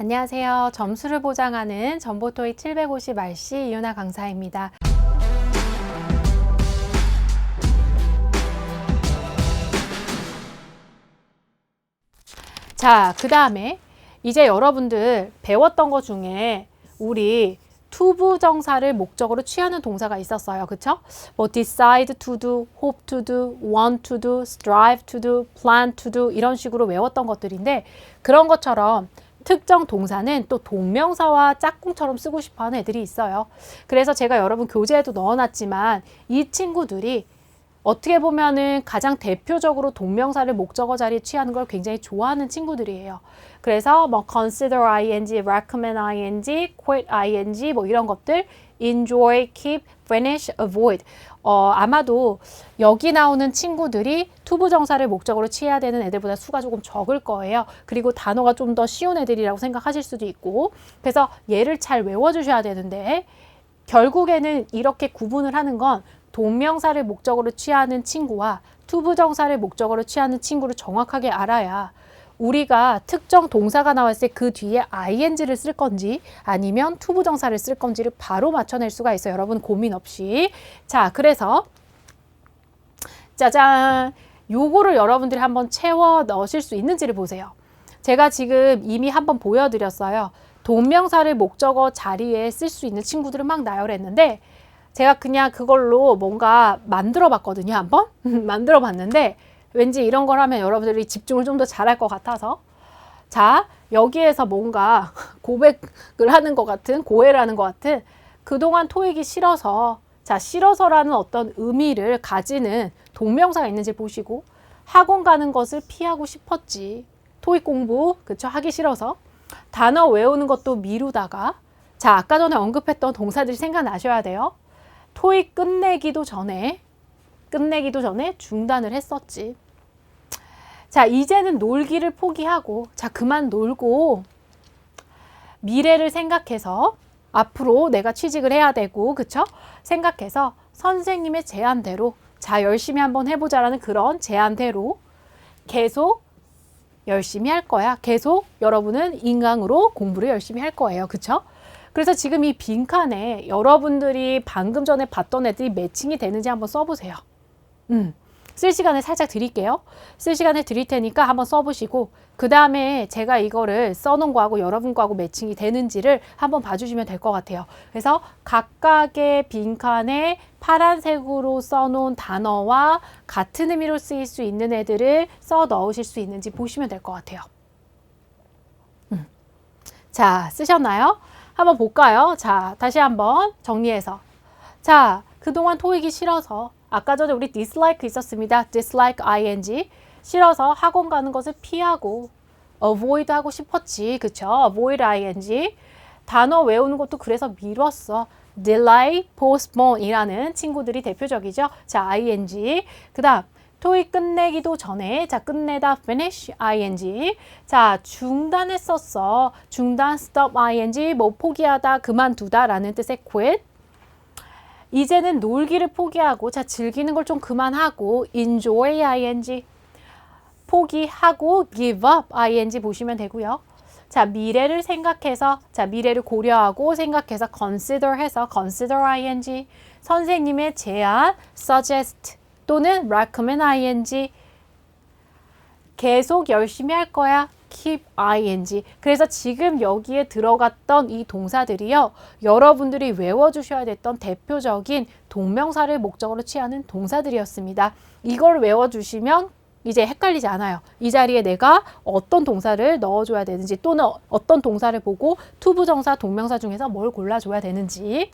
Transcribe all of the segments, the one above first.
안녕하세요. 점수를 보장하는 전보토익 750 RC 이윤아 강사입니다. 자, 그 다음에 이제 여러분들 배웠던 것 중에 우리 투부 정사를 목적으로 취하는 동사가 있었어요. 그쵸? 뭐 decide to do, hope to do, want to do, strive to do, plan to do 이런 식으로 외웠던 것들인데 그런 것처럼 특정 동사는 또 동명사와 짝꿍처럼 쓰고 싶어 하는 애들이 있어요. 그래서 제가 여러분 교재에도 넣어놨지만 이 친구들이 어떻게 보면은 가장 대표적으로 동명사를 목적어 자리에 취하는 걸 굉장히 좋아하는 친구들이에요. 그래서 뭐 consider ing, recommend ing, quit ing 뭐 이런 것들 enjoy, keep, finish, avoid 어, 아마도 여기 나오는 친구들이 투부정사를 목적으로 취해야 되는 애들보다 수가 조금 적을 거예요. 그리고 단어가 좀 더 쉬운 애들이라고 생각하실 수도 있고 그래서 얘를 잘 외워주셔야 되는데 결국에는 이렇게 구분을 하는 건 동명사를 목적으로 취하는 친구와 투부정사를 목적으로 취하는 친구를 정확하게 알아야 우리가 특정 동사가 나왔을 때 그 뒤에 ing를 쓸 건지 아니면 투부정사를 쓸 건지를 바로 맞춰낼 수가 있어요. 여러분 고민 없이. 자, 그래서 짜잔. 요거를 여러분들이 한번 채워 넣으실 수 있는지를 보세요. 제가 지금 이미 한번 보여드렸어요. 동명사를 목적어 자리에 쓸 수 있는 친구들을 막 나열했는데 제가 그냥 그걸로 뭔가 만들어 봤거든요. 한번? 만들어 봤는데 왠지 이런 걸 하면 여러분들이 집중을 좀 더 잘할 것 같아서. 자 여기에서 뭔가 고백을 하는 것 같은 고해를 하는 것 같은 그동안 토익이 싫어서 자 싫어서라는 어떤 의미를 가지는 동명사가 있는지 보시고 학원 가는 것을 피하고 싶었지 토익 공부 그쵸 하기 싫어서. 단어 외우는 것도 미루다가 자 아까 전에 언급했던 동사들이 생각나셔야 돼요 토익 끝내기도 전에 끝내기도 전에 중단을 했었지. 자, 이제는 놀기를 포기하고, 자, 그만 놀고, 미래를 생각해서, 앞으로 내가 취직을 해야 되고, 그쵸? 생각해서 선생님의 제안대로, 자, 열심히 한번 해 보자라는 그런 제안대로 계속 열심히 할 거야. 계속 여러분은 인강으로 공부를 열심히 할 거예요. 그쵸? 그래서 지금 이 빈칸에 여러분들이 방금 전에 봤던 애들이 매칭이 되는지 한번 써보세요. 음. 쓸 시간을 살짝 드릴게요. 쓸 시간을 드릴 테니까 한번 써보시고 그 다음에 제가 이거를 써놓은 거하고 여러분 거하고 매칭이 되는지를 한번 봐주시면 될 것 같아요. 그래서 각각의 빈칸에 파란색으로 써놓은 단어와 같은 의미로 쓰일 수 있는 애들을 써 넣으실 수 있는지 보시면 될 것 같아요. 음. 자, 쓰셨나요? 한번 볼까요? 자, 다시 한번 정리해서. 자, 그동안 토익이 싫어서 아까 전에 우리 dislike 있었습니다. dislike ing. 싫어서 학원 가는 것을 피하고 avoid 하고 싶었지. 그쵸? avoid ing. 단어 외우는 것도 그래서 미뤘어. delay, postpone 이라는 친구들이 대표적이죠. 자, ing. 그 다음, 토익 끝내기도 전에 자 끝내다 finish ing. 자 중단했었어. 중단 stop ing. 뭐 포기하다 그만두다라는 뜻의 quit. 이제는 놀기를 포기하고 자 즐기는 걸 좀 그만하고 enjoy ing. 포기하고 give up ing 보시면 되고요. 자 미래를 생각해서 자 미래를 고려하고 생각해서 consider 해서 consider ing. 선생님의 제안 suggest 또는 recommend ing 계속 열심히 할 거야. keep ing. 그래서 지금 여기에 들어갔던 이 동사들이요. 여러분들이 외워주셔야 됐던 대표적인 동명사를 목적으로 취하는 동사들이었습니다. 이걸 외워주시면 이제 헷갈리지 않아요. 이 자리에 내가 어떤 동사를 넣어줘야 되는지 또는 어떤 동사를 보고 투부정사, 동명사 중에서 뭘 골라줘야 되는지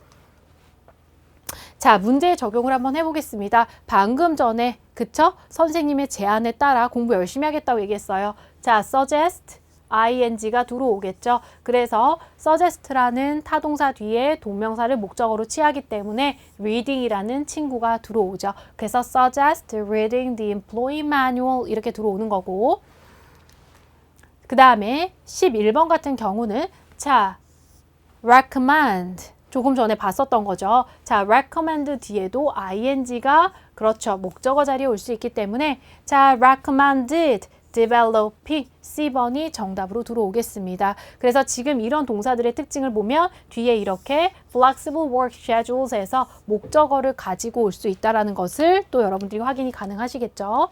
자, 문제 적용을 한번 해보겠습니다. 방금 전에 그쵸? 선생님의 제안에 따라 공부 열심히 하겠다고 얘기했어요. 자, suggest ing가 들어오겠죠. 그래서 suggest라는 타동사 뒤에 동명사를 목적어로 취하기 때문에 reading이라는 친구가 들어오죠. 그래서 suggest reading the employee manual 이렇게 들어오는 거고 그 다음에 11번 같은 경우는 자, recommend 조금 전에 봤었던 거죠. 자, recommend 뒤에도 ing가 그렇죠. 목적어 자리에 올 수 있기 때문에 자, recommended developing C번이 정답으로 들어오겠습니다. 그래서 지금 이런 동사들의 특징을 보면 뒤에 이렇게 flexible work schedules에서 목적어를 가지고 올 수 있다라는 것을 또 여러분들이 확인이 가능하시겠죠.